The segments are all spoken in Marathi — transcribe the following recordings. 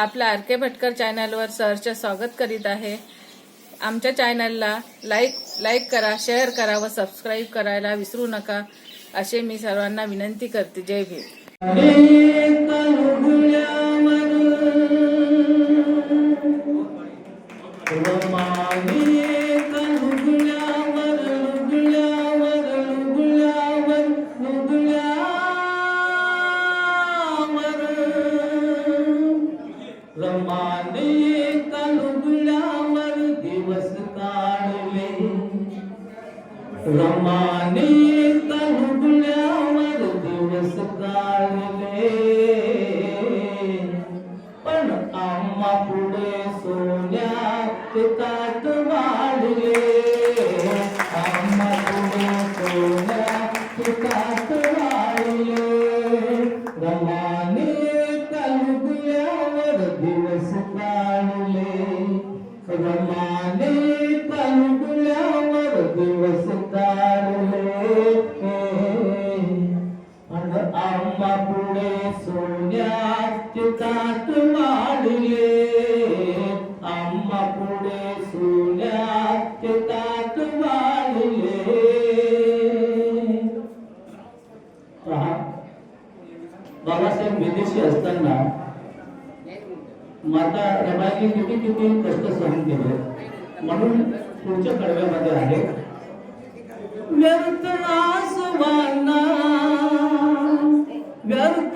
आपल्या आर के भटकर चॅनलवर सहर्ष स्वागत करीत आहे. आमच्या चॅनलला लाईक लाईक करा शेअर करा व सबस्क्राईब करायला विसरू नका असे मी सर्वांना विनंती करते. जय भीम. रमाने कलुगड्यावर दिवस काढले. रमाने कलुगड्यावर दिवस काढले. पण आम्हा पुढे सोन्याचे ताट सोन्याचे ताट आम्हा पुढे सोन्याचे ताट वाढले. पहा. बाबासाहेब विदेशी असताना माता रमाईने किती किती कष्ट सहन केले. म्हणून पुढच्या कडव्यामध्ये आहे व्यर्थ आसवाना व्यर्थ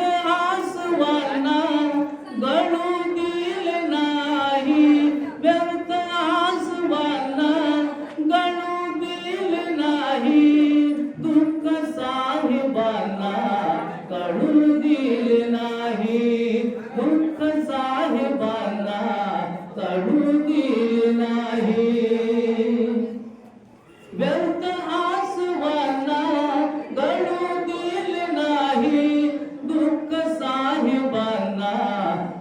साहेबांना चढू दिल नाही. व्यर्थ आसवाना गळू दिल नाही. दुःख साहेबांना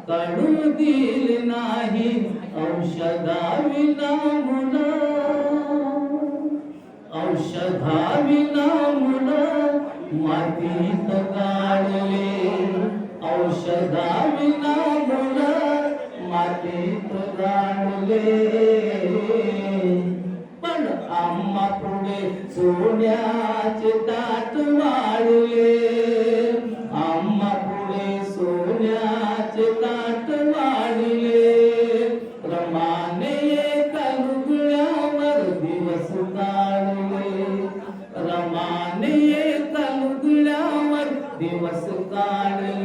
कळू दिल नाही. औषधाविना मुला औषधाविना मुलं मातीत काढले औषधा पण आम्हा पुढे सोन्याचे ताट वाढले आम्हा पुढे सोन्याचे ताट वाढले रमाने कलुगड्यावर दिवस काढले. रमाने कलुगड्यावर दिवस काढले.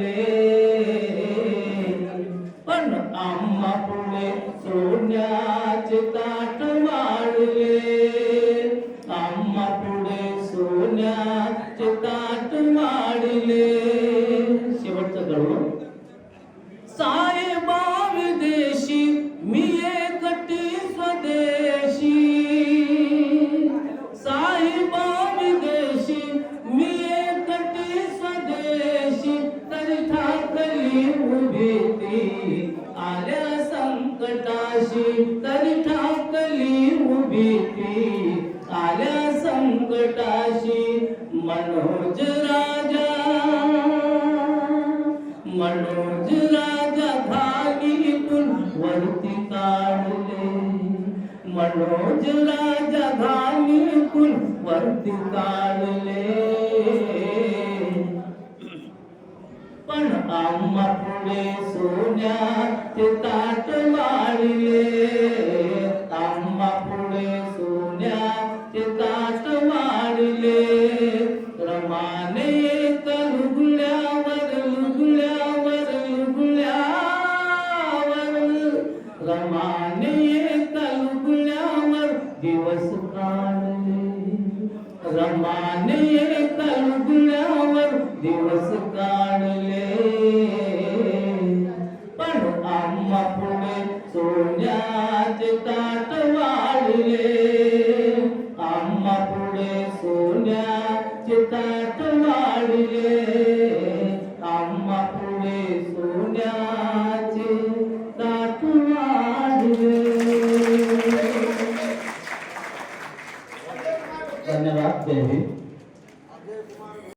माझी तरी ठाकली उभी ती आल्या संकटाशी मनोज राजा. मनोज राजा घालीतून वरती काढले. मनोज राजा घालीतून वरती काढले. आम्हा पुढे सोन्या ते ताट मारिले आम्हा पुढे सोन्या ते ताट मारिले रमाने लुगड्यावर लुगड्यावर लुगड्यावर रमाने लुगड्यावर दिवस काढले. रमाने लुगड्यावर दिवस काढले लाडले सोन्या चितात लाडले. आम्हा पुढे सोन्याचे तात धन्यवाद देवी.